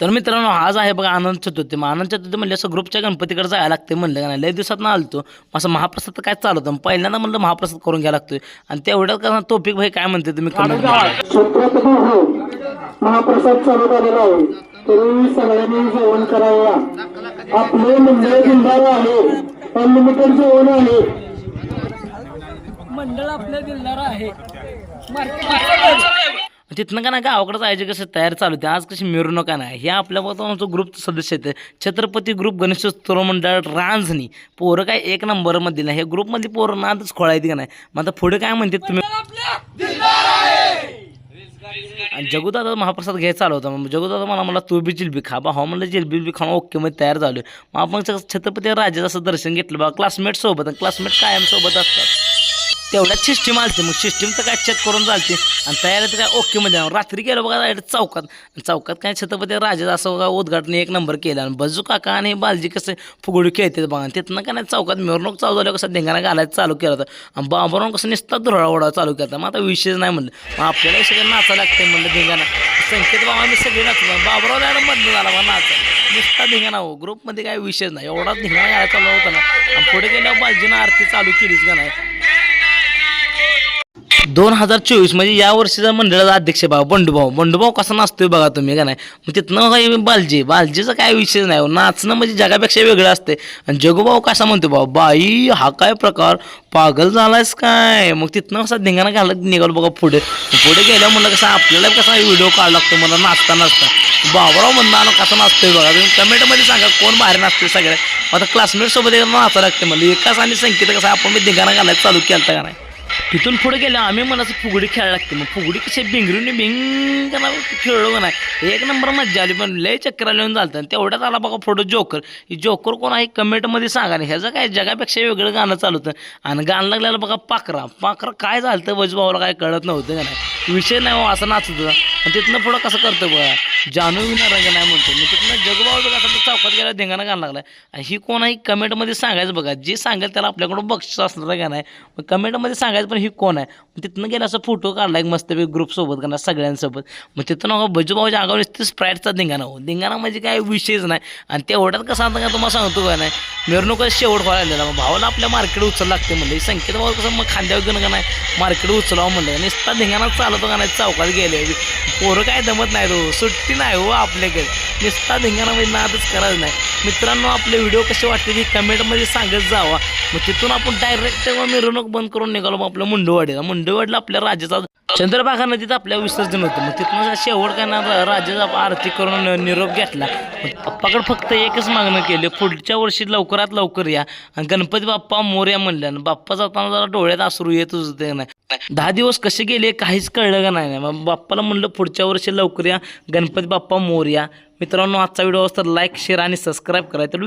तर मित्रांनो आज आहे बघा आनंद चतुर्थी. मग आनंद चतुर्थी म्हणलं असं ग्रुपच्या गणपतीकडे जायला लागते म्हणलं का नाही. लय दिवसात ना आलतो. मग असं महाप्रसाद तर काय चालू होतं मग पहिल्यांदा म्हणलं महाप्रसाद करून घ्यायला लागतोय. आणि तेवढ्यात का तोपिक भाई काय म्हणते तुम्ही हो महाप्रसाद चालू झालेला आहे. तरी सगळ्यांनी जेवण करावं. आपले मंडळ दिलदार आहे. अनलिमिटेड जेवण आहे. मंडळ आपलं दिलदार आहे. तिथनं का नाही गावाकडे जायचे कसं तयार चालू होते. आज कशी मिरवणूक नाही हे आपल्या आमचं ग्रुपचं सदस्य आहेत. छत्रपती ग्रुप गणेशोत्सव मंडळ रांजणी पोरं काय एक नंबरमध्ये नाही. हे ग्रुपमधली पोरं नादच खोळायची का नाही? मग आता पुढे काय म्हणते तुम्ही? आणि जगुदादा महाप्रसाद घ्यायचा चालू होता. मग जगुदादा मला मला तू बी जिलबी खा. बा हो म्हणलं जिलबी बी खाणं ओके मध्ये तयार झालो मग आपण छत्रपती राजाचं असं दर्शन घेतलं. बा क्लासमेट सोबत. क्लासमेट कायम सोबत असतात. तेवढ्यात सिस्टीम आलते. मग सिस्टीम तर काय चेक करून चालते आणि तयारी तर काय ओके मध्ये रात्री गेलो बघा डायरेक्ट चौकात. आणि चौकात काय छत्रपती राजा असं बघा उद्घाटन एक नंबर केलं. आणि बजू काका आणि बालजी कसं फुगडी खेळते बघा. तिथनं का नाही चौकात मिरवणूक चालू झालं. कसं धिंगाणा घालायचं चालू केलं होतं. आणि बाबरून कसं नुसता धुराळा ओढा चालू केला होता. मग आता विषयच नाही म्हणलं. मग आपल्याला सगळं नाचायला लागते म्हणलं धिंगाणा. संकेत बाबा मी सगळे नाचलो बाबराव जायला बंद झाला बा नाचा. नुसता धिंगाणा. हो ग्रुपमध्ये काय विषयच नाही. एवढा धिंगाणा घालायला चालू होता ना. आणि पुढे गेल्यावर बालजीनं आरती चालू केलीच का नाही. दोन हजार चोवीस म्हणजे या वर्षीचा मंडळाचा अध्यक्ष बाबा बंडूभाऊ. बंडूभाऊ कसा नाचतोय बघा तुम्ही का नाही? मग तिथनं काही बालजी. बालजीचा काय विषय नाही हो. नाचणं म्हणजे जगापेक्षा वेगळं असते. आणि जगूभाऊ कसा म्हणतो भाऊ बाई हा काय प्रकार? पागल झालायस काय? मग तिथनं कसा धिंगाणा घालत निघालो बघा पुढे. पुढे गेल्या म्हणलं कसं आपल्याला कसा व्हिडिओ काढ लागतो मला नाचता नाचता. बाबराव म्हणणं आलं कसं नाचतोय बघा. तुम्ही कमेंटमध्ये सांगा कोण बाहेर नाचतोय सगळ्या. आता क्लासमेटसोबत एकदा लागते मला एकाच आणि संकेत कसं आपण मी धिंगाणा घालायला चालू केलं का नाही? तिथून पुढे गेलं आम्ही मला असं फुगडी खेळायला लागते. मग फुगडी कशी बिंगरून बिंग खेळलो का नाही? एक नंबर मज्जा आली पण लय चक्कर लिहून चालतं आणि तेवढ्यात आला बघा फोटो जोकर. जोकर कोण आहे? कमेंटमध्ये सांगा. नाही ह्याचं काय? जगापेक्षा वेगळं गाणं चालू होतं. आणि गाणं लागलेलं बघा पाखरा पाखरा काय झालं वजभावाला काय कळत नव्हतं का नाही? विषय नाही हो असं नाचत आणि तिथनं पुढं कसं करतं बघा? जानू विना रंग नाही म्हणतो मग तिथनं जगभाव बघा असं चौकात गेला धिंगाणा गाणं लागला आणि ही कोण आहे? कमेंटमध्ये सांगायचं बघा. जे सांगेल त्याला आपल्याकडून बक्षीस असणार का नाही? मग कमेंटमध्ये सांगायचं पण ही कोण आहे? मग तिथनं गेला असं फोटो काढला एक मस्त ग्रुपसोबत का नाही सगळ्यांसोबत. मग तिथं ना बजूभाऊच्या आगावर नुसतं स्प्राईटचा धिंगाणा हो. धिंगाणा म्हणजे काय? विषयच नाही. आणि तेवढ्यात कसं आता का तुम्हाला सांगतो का नाही? मिरवणूक शेवट व्हायला मग भावाला आपल्या मार्केट उचल लागते म्हणलं. संकेत भाऊ कसं मग खांद्यावर घेऊन का नाही? मार्केट उचलावं म्हणलं. नुसता धिंगाणा चालवतो का नाही? चौकात गेले. पोरं काय दमत नाही तो हो. सुट्टी नाही हो आपल्याकडे. नुसता धिंगाणामध्ये नादच करायचं नाही. मित्रांनो आपले व्हिडिओ कसे वाटते ते कमेंटमध्ये सांगत जावा. मग तिथून आपण डायरेक्ट मिरवणूक बंद करून निघालो मग आपल्या मुंडवाडीला. मुंडवाडीला आपल्या राजाचा चंद्रभागा नदीत आपल्या विसर्जन होतं. मग तिथून शेवट काय ना राजाचा आरती करून निरोप घेतला. मग पप्पाकडे फक्त एकच मागणं केली. पुढच्या वर्षी लवकरात लवकर या. आणि गणपती बाप्पा मोर्या म्हणल्या. बाप्पा जाताना जरा डोळ्यात असरू येतच होते नाही दहा दिवस कसे गेले काहीच कळलं का नाही. मग बाप्पाला म्हणलं पुढच्या वर्षी लवकर या. गणपती बाप्पा मोर्या मित्रांनो आजचा व्हिडिओ असता लाईक शेअर आणि सबस्क्राईब करायचं